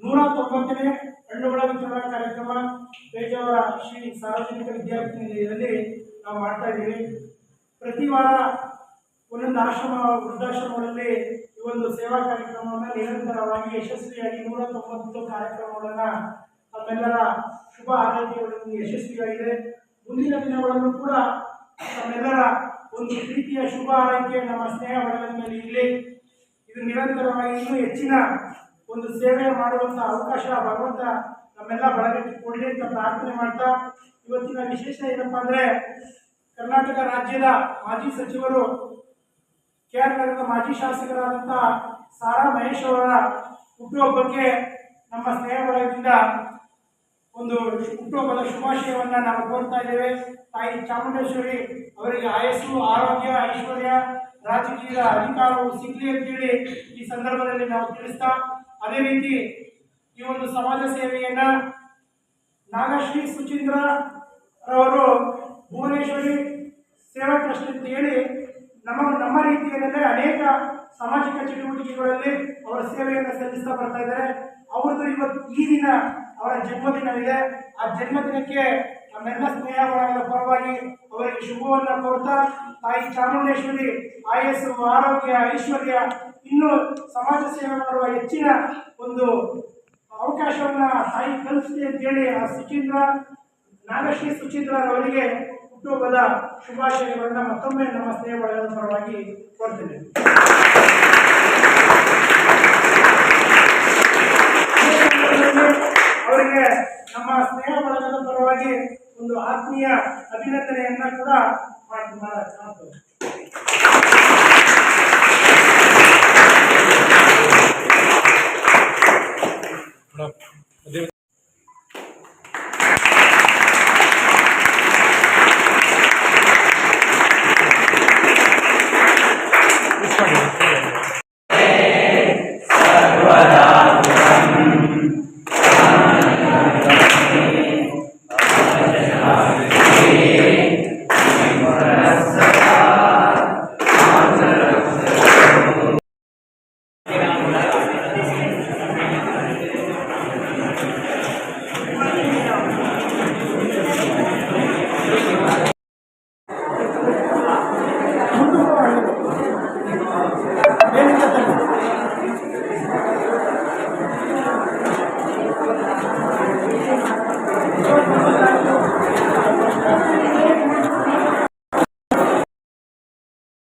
ನೂರ ತೊಂಬತ್ತನೇ ಹಣ್ಣುಗಳ ವಿತರಣಾ ಕಾರ್ಯಕ್ರಮ ಪೇಜಾವರ ಶ್ರೀ ಸಾರ್ವಜನಿಕ ವಿದ್ಯಾರ್ಥಿ ನಿಲಯದಲ್ಲಿ ನಾವು ಮಾಡ್ತಾ ಇದ್ದೀವಿ. ಪ್ರತಿ ವಾರ ಒಂದೊಂದು ಆಶ್ರಮ, ವೃದ್ಧಾಶ್ರಮಗಳಲ್ಲಿ ಈ ಒಂದು ಸೇವಾ ಕಾರ್ಯಕ್ರಮವನ್ನು ನಿರಂತರವಾಗಿ ಯಶಸ್ವಿಯಾಗಿ ನೂರ ತೊಂಬತ್ತು ಕಾರ್ಯಕ್ರಮಗಳನ್ನು ತಮ್ಮೆಲ್ಲರ ಶುಭ ಆರೈಕೆಗಳನ್ನು ಯಶಸ್ವಿಯಾಗಿದೆ. ಮುಂದಿನ ದಿನಗಳನ್ನು ಕೂಡ ತಮ್ಮೆಲ್ಲರ ಒಂದು ರೀತಿಯ ಶುಭ ಆರೈಕೆ ನಮ್ಮ ಸ್ನೇಹ ಮೇಲೆ ಇರಲಿ. ಇದು ನಿರಂತರವಾಗಿ ಇನ್ನೂ ಹೆಚ್ಚಿನ ಒಂದು ಸೇವೆ ಮಾಡುವಂಥ ಅವಕಾಶ ಭಗವಂತ ನಮ್ಮೆಲ್ಲ ಬಳಗಕ್ಕೆ ಕೊಡಲಿ ಅಂತ ಪ್ರಾರ್ಥನೆ ಮಾಡ್ತಾ, ಇವತ್ತಿನ ವಿಶೇಷ ಏನಪ್ಪಾ ಅಂದರೆ ಕರ್ನಾಟಕ ರಾಜ್ಯದ ಮಾಜಿ ಸಚಿವರು ಕೆ ಆರ್ ನಗರದ ಮಾಜಿ ಶಾಸಕರಾದಂಥ ಸಾರಾ ಮಹೇಶ್ ಅವರ ಹುಟ್ಟುಹಬ್ಬಕ್ಕೆ ನಮ್ಮ ಸ್ನೇಹ ಬಳಗದಿಂದ ಒಂದು ಹುಟ್ಟುಹಬ್ಬದ ಶುಭಾಶಯವನ್ನು ನಾವು ಕೋರ್ತಾ ಇದ್ದೇವೆ. ತಾಯಿ ಚಾಮುಂಡೇಶ್ವರಿ ಅವರಿಗೆ ಆಯಸ್ಸು, ಆರೋಗ್ಯ, ಐಶ್ವರ್ಯ, ರಾಜಕೀಯದ ಅಧಿಕಾರವು ಸಿಗಲಿ ಅಂತೇಳಿ ಈ ಸಂದರ್ಭದಲ್ಲಿ ನಾವು ತಿಳಿಸ್ತಾ, ಅದೇ ರೀತಿ ಈ ಒಂದು ಸಮಾಜ ಸೇವೆಯನ್ನ ನಾಗಶ್ರೀ ಸುಚೀಂದ್ರ ರವರು ಭುವನೇಶ್ವರಿ ಸೇವಾ ಟ್ರಸ್ಟ್ ಅಂತ ಹೇಳಿ ನಮ್ಮ ನಮ್ಮ ರೀತಿಯಲ್ಲೇ ಅನೇಕ ಸಾಮಾಜಿಕ ಚಟುವಟಿಕೆಗಳಲ್ಲಿ ಅವರ ಸೇವೆಯನ್ನು ಸಲ್ಲಿಸ್ತಾ ಬರ್ತಾ ಇದ್ದಾರೆ. ಅವ್ರದ್ದು ಇವತ್ತು ಈ ದಿನ ಅವರ ಜನ್ಮದಿನವಿದೆ. ಆ ಜನ್ಮದಿನಕ್ಕೆ ನಮ್ಮೆಲ್ಲ ಸ್ನೇಹ ಒಳಗದ ಪರವಾಗಿ ಅವರಿಗೆ ಶುಭವನ್ನು ಕೋರ್ತಾ, ತಾಯಿ ಚಾಮುಂಡೇಶ್ವರಿ, ಆಯಸ್ಸು, ಆರೋಗ್ಯ, ಐಶ್ವರ್ಯ, ಇನ್ನು ಸಮಾಜ ಸೇವೆ ಮಾಡುವ ಹೆಚ್ಚಿನ ಒಂದು ಅವಕಾಶವನ್ನು ತಾಯಿ ಕಲಿಸ್ಲಿ ಅಂತೇಳಿ ಆ ಸುಚೀಂದ್ರ, ನಾಗಶ್ರೀ ಸುಚೀಂದ್ರ ಅವರಿಗೆ ಹುಟ್ಟುಹಬ್ಬದ ಶುಭಾಶಯಗಳನ್ನ ಮತ್ತೊಮ್ಮೆ ನಮ್ಮ ಸ್ನೇಹ ಬಳಗದ ಪರವಾಗಿ ಕೊಡ್ತೇನೆ ಅವರಿಗೆ ನಮ್ಮ ಸ್ನೇಹ ಬಳಗದ ಪರವಾಗಿ ಒಂದು ಆತ್ಮೀಯ ಅಭಿನಂದನೆಯನ್ನ ಕೂಡ ಮಾಡ್ತೇವೆ